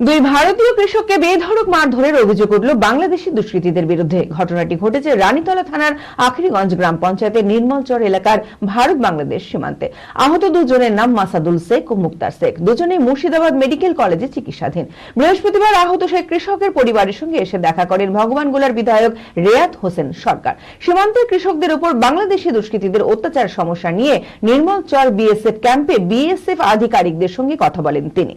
দুই ভারতীয় কৃষককে বেধড়ক মারধরের অভিযোগ উঠল বাংলাদেশি দুষ্কৃতীদের বিরুদ্ধে। ঘটনাটি ঘটেছে রানীতলা থানার আখরিগঞ্জ গ্রাম পঞ্চায়েতের নির্মলচর এলাকার ভারত বাংলাদেশ সীমান্তে। আহত দুজনের নাম মাসাদুল শেখ ও মুক্তার শেখ। দুজনেই মুর্শিদাবাদ মেডিকেল কলেজে চিকিৎসাধীন। বৃহস্পতিবার আহত সেই কৃষকের পরিবারের সঙ্গে এসে দেখা করেন ভগবানগোলার বিধায়ক রেয়াত হোসেন সরকার। সীমান্তের কৃষকদের উপর বাংলাদেশি দুষ্কৃতীদের অত্যাচার সমস্যা নিয়ে নির্মলচর বিএসএফ ক্যাম্পে বিএসএফ আধিকারিকদের সঙ্গে কথা বলেন তিনি।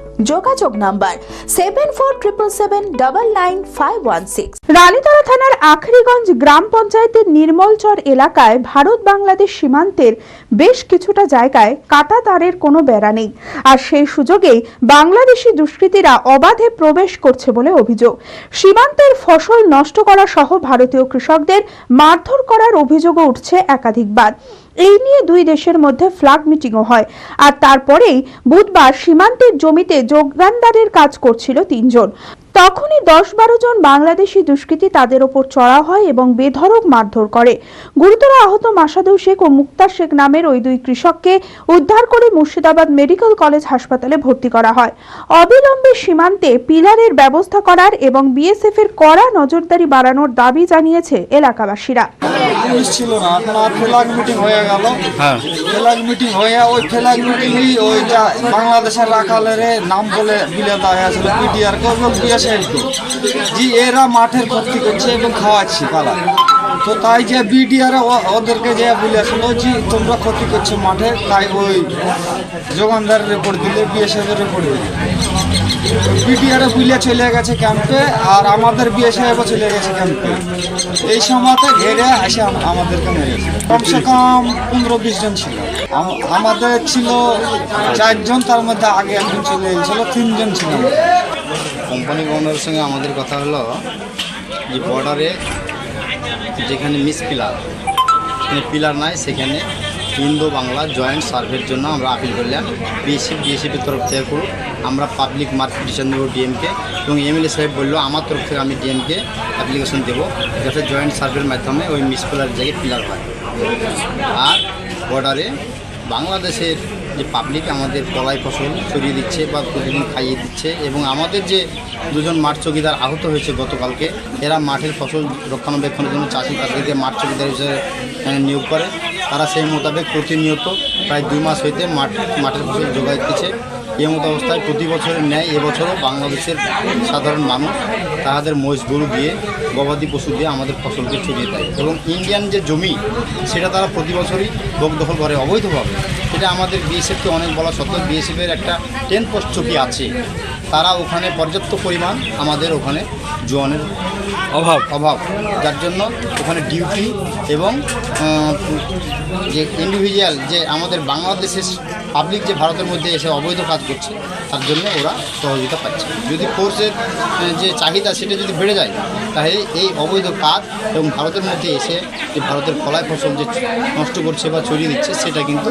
যোগাযোগ number seven four triple seven double nine five one six Ranitala থানার আখরিগঞ্জ গ্রাম পঞ্চায়েতের নির্মলচর এলাকায় ভারত বাংলাদেশ সীমান্তের বেশ কিছুটা জায়গায় কাটা তারের কোনো বেড়া নেই। আর সেই সুযোগেই বাংলাদেশি দুষ্কৃতীরা অবাধে প্রবেশ করছে বলে অভিযোগ। সীমান্তের ফসল নষ্ট করা সহ ভারতীয় কৃষকদের মারধর করার অভিযোগও উঠছে একাধিকবার। এই নিয়ে দুই দেশের মধ্যে ফ্ল্যাগ মিটিংও হয়। আর তারপরেই বুধবার সীমান্তের জমিতে যোগদানদারের কাজ করছিল তিনজন। তখনই দশ বারো জন বাংলাদেশি দুষ্কৃতী তাদের ওপর চড়া হয় এবং বেধড়ক মারধর করে। গুরুতর আহত মাসাদুল শেখ ও মুক্তার শেখ নামের ওই দুই কৃষককে উদ্ধার করে মুর্শিদাবাদ মেডিকেল কলেজ হাসপাতালে ভর্তি করা হয়। অবিলম্বে সীমান্তে পিলারের ব্যবস্থা করার এবং বিএসএফ এর কড়া নজরদারি বাড়ানোর দাবি জানিয়েছে এলাকাবাসীরা। পুলিশ ছিল না। আপনার ফ্ল্যাগ মিটিং হয়ে গেল। হ্যাঁ। ফ্ল্যাগ মিটিং হয়ে ওই ফ্ল্যাগ মিটিংই ওইটা বাংলাদেশের রাখালের নাম বলে বিলে দেওয়া হয়েছিল পিডিআর কে এবং বিএসএফ কে জি এরা মাঠের ভর্তি করছে এবং খাওয়াচ্ছি পালা। তো তাই যে বিডিআর ওদেরকে যে বলেছিল যে তোমরা ক্ষতি করছ মাঠে তাই ওই যোগানদার রিপোর্ট দিলে বিএসএফ এর রিপোর্ট দিলে। বিডিআর বুলে চলে গেছে ক্যাম্পে আর আমাদের বিএসএফ চলে গেছে ক্যাম্পে। এই সময়তে ঘেরে আম- আমাদেরকে মেরেছে। কমসে কম পনেরো বিশ জন ছিল। আমাদের ছিল চারজন তার মধ্যে আগে একজন চলে গেছিল তিনজন ছিল কোম্পানি ওনারের সঙ্গে আমাদের কথা হলো যে বর্ডারে যেখানে মিস পিলার সেখানে পিলার নাই, সেখানে ইন্দো বাংলা জয়েন্ট সার্ভের জন্য আমরা আপিল করলাম। বিএসএফ বিএসএফের তরফ থেকে আমরা পাবলিক মার্কেটেশন দেবো ডিএমকে এবং এমএলএ সাহেব বলল, আমার তরফ থেকে আমি ডিএমকে অ্যাপ্লিকেশন দেবো যাতে জয়েন্ট সার্ভের মাধ্যমে ওই মিস পিলার জায়গায় পিলার হয়। আর বর্ডারে বাংলাদেশের যে পাবলিক আমাদের কলাই ফসল ছড়িয়ে দিচ্ছে বা প্রতিদিন খাইয়ে দিচ্ছে এবং আমাদের যে দুজন মাঠ চৌকিদার আহত হয়েছে গতকালকে, এরা মাঠের ফসল রক্ষণাবেক্ষণের জন্য চাষি চাষিদের মাঠ চৌকিদার হিসেবে নিয়োগ করে। তারা সেই মোতাবেক প্রতিনিয়ত প্রায় দুই মাস হইতে মাঠ, মাঠের ফসল যোগাই দিচ্ছে। এই মতো অবস্থায় প্রতি বছরের ন্যায় এবছরও বাংলাদেশের সাধারণ মানুষ তাহাদের মহিষ, গরু দিয়ে, গবাদি পশু দিয়ে আমাদের ফসলকে ছড়িয়ে দেয় এবং ইন্ডিয়ান যে জমি, সেটা তারা প্রতি বছরই ভোগ দখল করে অবৈধভাবে। সেটা আমাদের বিএসএফকে অনেক বলা সত্ত্বেও বিএসএফের একটা টেন পোস্ট চকি আছে। তারা ওখানে পর্যাপ্ত পরিমাণ আমাদের ওখানে জোয়ানের অভাব। অভাব। যার জন্য ওখানে ডিউটি এবং যে ইন্ডিভিজুয়াল যে আমাদের বাংলাদেশের পাবলিক যে ভারতের মধ্যে এসে অবৈধ কাজ করছে তার জন্য ওরা সহযোগিতা পাচ্ছে। যদি ফোর্সের যে চাহিদা সেটা যদি বেড়ে যায় তাহলে এই অবৈধ কাজ এবং ভারতের মধ্যে এসে যে ভারতের ফলায় ফসল যে নষ্ট করছে বা ছড়িয়ে দিচ্ছে সেটা কিন্তু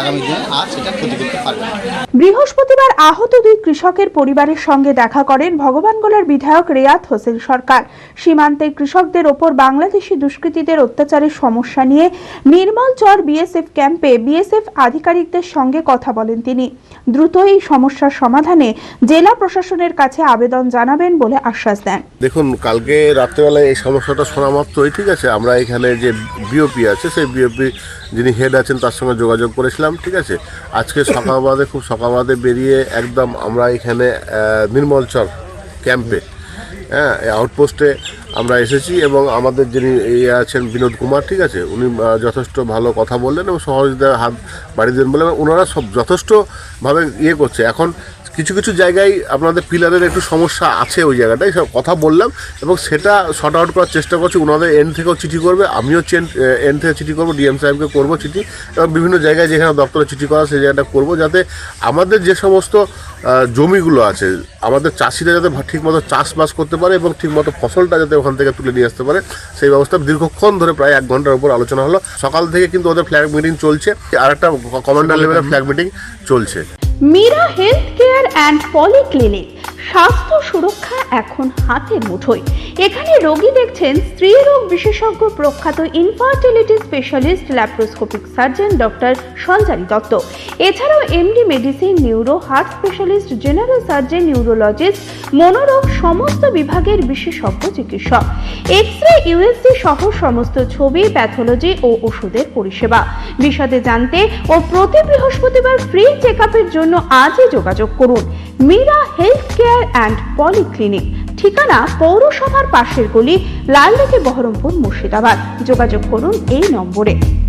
আগামী দিনে আর সেটা ক্ষতি করতে পারবে না। বৃহস্পতিবার আহত দুই কৃষকের পরিবারের সঙ্গে দেখা করেন ভগবানগোলার বিধায়ক রেয়াত হোসেন সরকার। সীমান্তে কৃষকদের ওপর বাংলাদেশি দুষ্কৃতীদের অত্যাচারের সমস্যা নিয়ে নির্মল চর বিএসএফ ক্যাম্পে বিএসএফ আধিকারিকদের সঙ্গে কথা বলেন তিনি। দ্রুত এই সমস্যার সমাধানে জেলা প্রশাসনের কাছে আবেদন জানাবেন বলে আশ্বাস দেন। দেখুন, কালকে রাত্রেবেলায় এই সমস্যাটা শোনা মাত্রই, ঠিক আছে? আমরা এখানে যে বিওপি আছে, সেই বিওপি যিনি হেড আছেন, তার সঙ্গে যোগাযোগ করেছিলাম, ঠিক আছে? আজকে সকালবাদে, খুব সকালবেলাতে বেরিয়ে একদম আমরা এখানে নির্মলচর ক্যাম্পে। হ্যাঁ আউটপোস্টে আমরা এসেছি এবং আমাদের যিনি ইয়ে আছেন বিনোদ কুমার, ঠিক আছে? উনি যথেষ্ট ভালো কথা বললেন এবং সহযোগিতার হাত বাড়িয়ে দিলেন বলে ওনারা সব যথেষ্টভাবে ইয়ে করছে। এখন কিছু কিছু জায়গায় আপনাদের পিলারের একটু সমস্যা আছে ওই জায়গাটায়, সব কথা বললাম এবং সেটা শর্ট আউট করার চেষ্টা করছি। ওনাদের এন্ড থেকেও চিঠি করবে, আমিও চেন এন্ড থেকে চিঠি করব ডিএম সাহেবকে করব চিঠি এবং বিভিন্ন জায়গায় যেখানে দপ্তরে চিঠি করা সেই জায়গাটা করব যাতে আমাদের যে সমস্ত জমিগুলো আছে, আমাদের চাষিরা যাতে ঠিকমতো চাষবাস করতে পারে এবং ঠিকমতো ফসলটা যাতে ওখান থেকে তুলে নিয়ে আসতে পারে, সেই ব্যবস্থা দীর্ঘক্ষণ ধরে প্রায় এক ঘণ্টার উপর আলোচনা হলো। সকাল থেকে কিন্তু ওদের ফ্ল্যাগ মিটিং চলছে আর একটা কমান্ডার লেভেলের ফ্ল্যাগ মিটিং চলছে। Meera health care and polyclinic স্বাস্থ্য সুরক্ষা এখন হাতে মুঠোয়। এখানে রোগী দেখছেন স্ত্রী রোগ বিশেষজ্ঞ প্রখ্যাত infertility specialist laparoscopic surgeon doctor Sanchari Dutta. এছাড়াও MD medicine neuro heart specialist general surgeon neurologist মনোরোগ সমস্ত বিভাগের বিশেষজ্ঞ চিকিৎসক। এক্স রে ইউএসজি সহ সমস্ত ছবি প্যাথোলজি ও ওষুধের পরিষেবা। বিশদে জানতে ও প্রতি বৃহস্পতিবার ফ্রি চেক জন্য আজই যোগাযোগ করুন। Meera health care and polyclinic ঠিকানা পৌরসভার পাশের গলি লালদিঘি বহরমপুর মুর্শিদাবাদ। যোগাযোগ করুন এই নম্বরে।